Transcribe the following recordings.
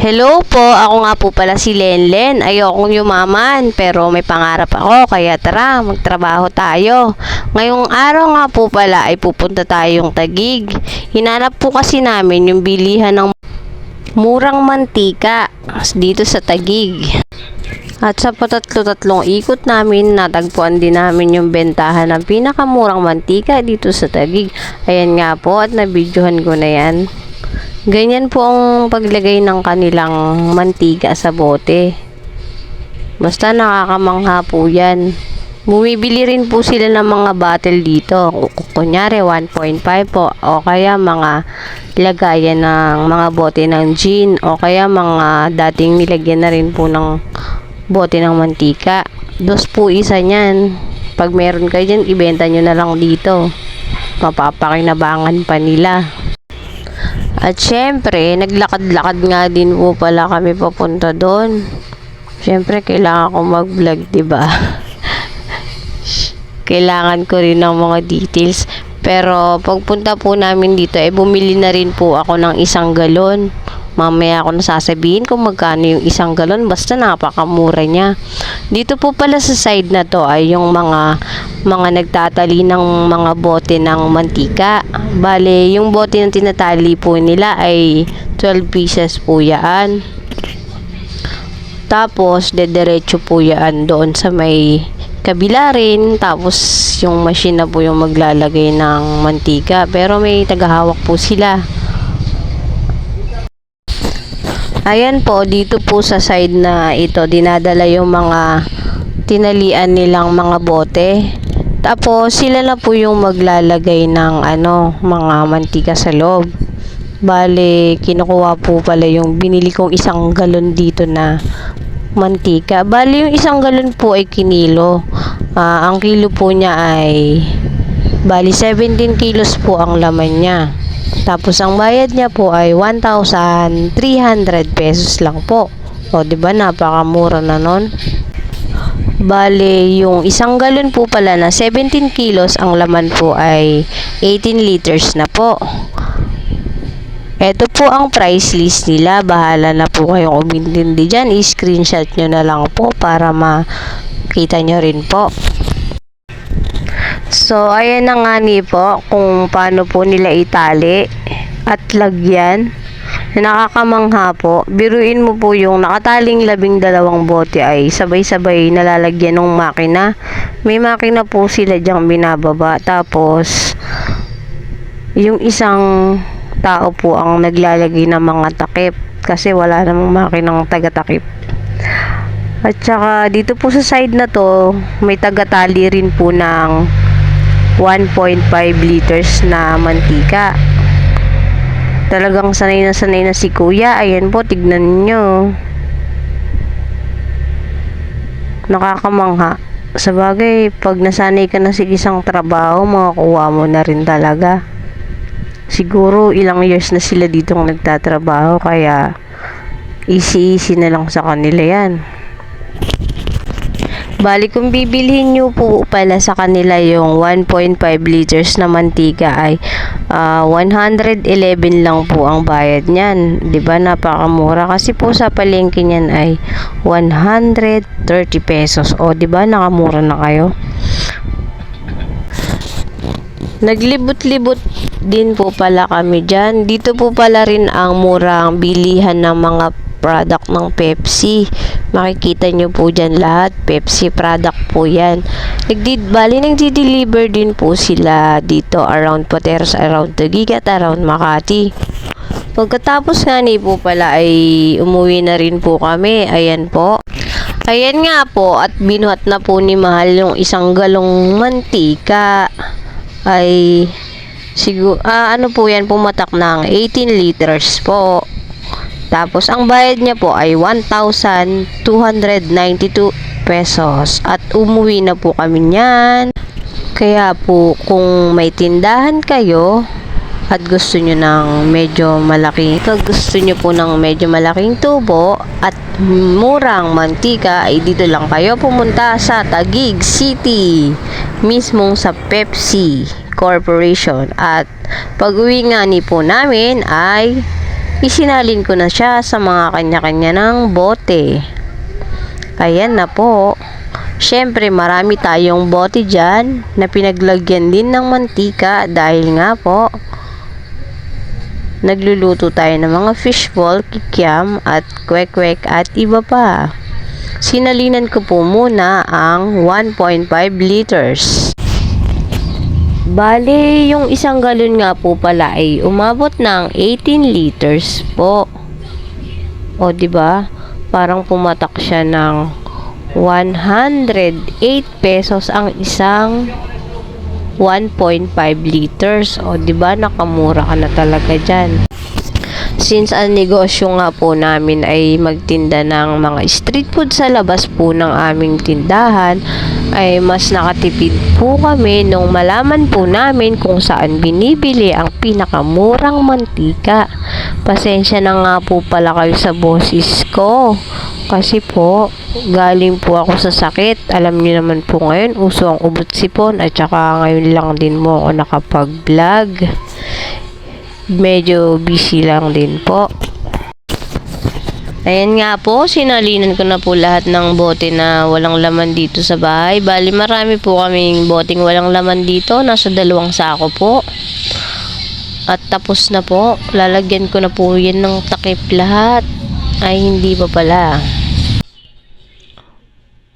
Hello po, ako nga po pala si Lenlen. Ayokong yumaman, pero may pangarap ako, kaya tara, magtrabaho tayo. Ngayong araw nga po pala ay pupunta tayong Tagig. Hinanap po kasi namin yung bilihan ng murang mantika dito sa Tagig. At sa patatlo-tatlong ikot namin, natagpuan din namin yung bentahan ng pinakamurang mantika dito sa Tagig. Ayan nga po at nabidyohan ko na yan. Ganyan po ang paglagay ng kanilang mantika sa bote. Basta nakakamangha po yan. Bumibili rin po sila ng mga bottle dito. Kunyari 1.5 po o kaya mga lagayan ng mga bote ng gin o kaya mga dating nilagyan na rin po ng bote ng mantika. Dos po isa niyan. Pag meron kayo dyan, ibenta nyo na lang dito. Mapapakinabangan pa nila. At syempre, naglakad-lakad nga din po pala kami papunta doon. Syempre, kailangan ko mag-vlog, ba? kailangan ko rin ng mga details. Pero pagpunta po namin dito, eh bumili na rin po ako ng isang galon. Mamaya ako nasasabihin kung magkano yung isang galon, basta napakamura niya. Dito po pala sa side na to ay yung mga mga nagtatali ng mga bote ng mantika. Bale, yung bote na tinatali po nila ay 12 pieces po yan. Tapos, dediretso po yan doon sa may kabila rin. Tapos, yung machine na po yung maglalagay ng mantika. Pero may tagahawak po sila. Ayan po, dito po sa side na ito, dinadala yung mga tinalian nilang mga bote. Tapos, sila na po yung maglalagay ng ano, mga mantika sa loob. Bale, kinukuha po pala yung binili kong isang galon dito na mantika. Bale, yung isang galon po ay kinilo. Ah, ang kilo po niya ay bali 17 kilos po ang laman niya. Tapos ang bayad niya po ay 1,300 pesos lang po. O, di ba napakamura na nun? Bale, yung isang galon po pala na 17 kilos, ang laman po ay 18 liters na po. Ito po ang price list nila. Bahala na po kayong umintindi dyan. I-screenshot nyo na lang po para makita nyo rin po. So, ayan na nga ni po kung paano po nila itali at lagyan. Nakakamangha po. Biruin mo po yung nakataling labing dalawang bote ay sabay-sabay nalalagyan ng makina. May makina po sila dyang binababa. Tapos, yung isang tao po ang naglalagay ng mga takip kasi wala namang makinang taga-takip. At saka dito po sa side na to, may tagatali rin po ng 1.5 liters na mantika. Talagang sanay na sanay na si kuya. Ayan po, tignan nyo. Nakakamangha. Sa bagay, pag nasanay ka na sa isang trabaho, makakuha mo na rin talaga. Siguro ilang years na sila dito nagtatrabaho, kaya easy-easy na lang sa kanila yan. Bali, kung bibilhin nyo po pala sa kanila yung 1.5 liters na mantika ay ah, 111 lang po ang bayad niyan. 'Di ba Napakamura. Kasi po sa palengke niyan ay 130 pesos. O, 'di ba Nakamura na kayo. Naglibot-libot din po pala kami dyan. Dito po pala rin ang murang bilihan ng mga product ng Pepsi. Makikita nyo po dyan lahat. Pepsi product po yan. Nagdid, bali, nagdi-deliver din po sila dito around Pateros, around Taguig at around Makati. Pagkatapos nga ni po pala ay umuwi na rin po kami. Ayan po. Ayan nga po at binuhat na po ni Mahal yung isang galong mantika ay siguro ah, ano po yan pumatak ng 18 liters po. Tapos ang bayad niya po ay 1,292 pesos. At umuwi na po kami niyan. Kaya po kung may tindahan kayo at gusto nyo ng medyo malaki pag gusto nyo po ng medyo malaking tubo at murang mantika ay dito lang kayo pumunta sa Taguig City mismong sa Pepsi Corporation at pag uwi nga ni po namin ay isinalin ko na siya sa mga kanya-kanya ng bote. Ayan na po. Siyempre, marami tayong bote dyan na pinaglagyan din ng mantika dahil nga po, nagluluto tayo ng mga fishball, kikiam at kwek-kwek at iba pa. Sinalinan ko po muna ang 1.5 liters. Bale, yung isang galon nga po pala ay umabot ng 18 liters po. O, ba? Parang pumatak siya ng 108 pesos ang isang 1.5 liters. O, di ba? Nakamura ka na talaga dyan. Since ang negosyo nga po namin ay magtinda ng mga street food sa labas po ng aming tindahan, ay mas nakatipid po kami nung malaman po namin kung saan binibili ang pinakamurang mantika. Pasensya na nga po pala kayo sa boses ko. Kasi po, galing po ako sa sakit. Alam niyo naman po ngayon, uso ang ubot sipon at saka ngayon lang din mo ako nakapag-vlog medyo busy lang din po. Ayan nga po, sinalinan ko na po lahat ng bote na walang laman dito sa bahay. Bali, marami po kaming boteng walang laman dito. Nasa dalawang sako po. At tapos na po. Lalagyan ko na po yan ng takip lahat. Ay, hindi pa pala.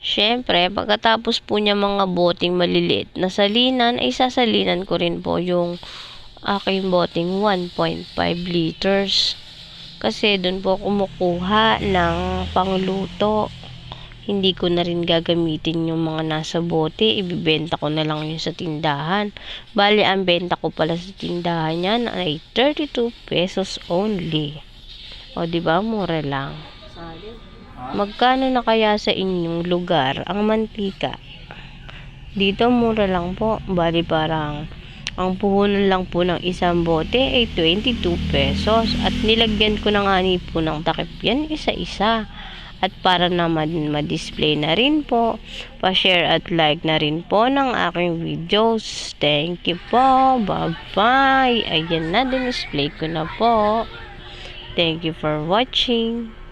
Siyempre, pagkatapos po niya mga boteng maliliit na salinan, ay sasalinan ko rin po yung aking boteng 1.5 liters. Kasi doon po kumukuha ng pangluto. Hindi ko na rin gagamitin yung mga nasa bote. Ibibenta ko na lang yun sa tindahan. Bali, ang benta ko pala sa tindahan yan ay 32 pesos only. O, di ba Mura lang. Magkano na kaya sa inyong lugar ang mantika? Dito mura lang po. Bali parang ang puhunan lang po ng isang bote ay 22 pesos. At nilagyan ko na nga ni po ng takip yan isa-isa. At para naman ma-display na rin po, pa-share at like na rin po ng aking videos. Thank you po. Bye-bye. Ayan na, din-display ko na po. Thank you for watching.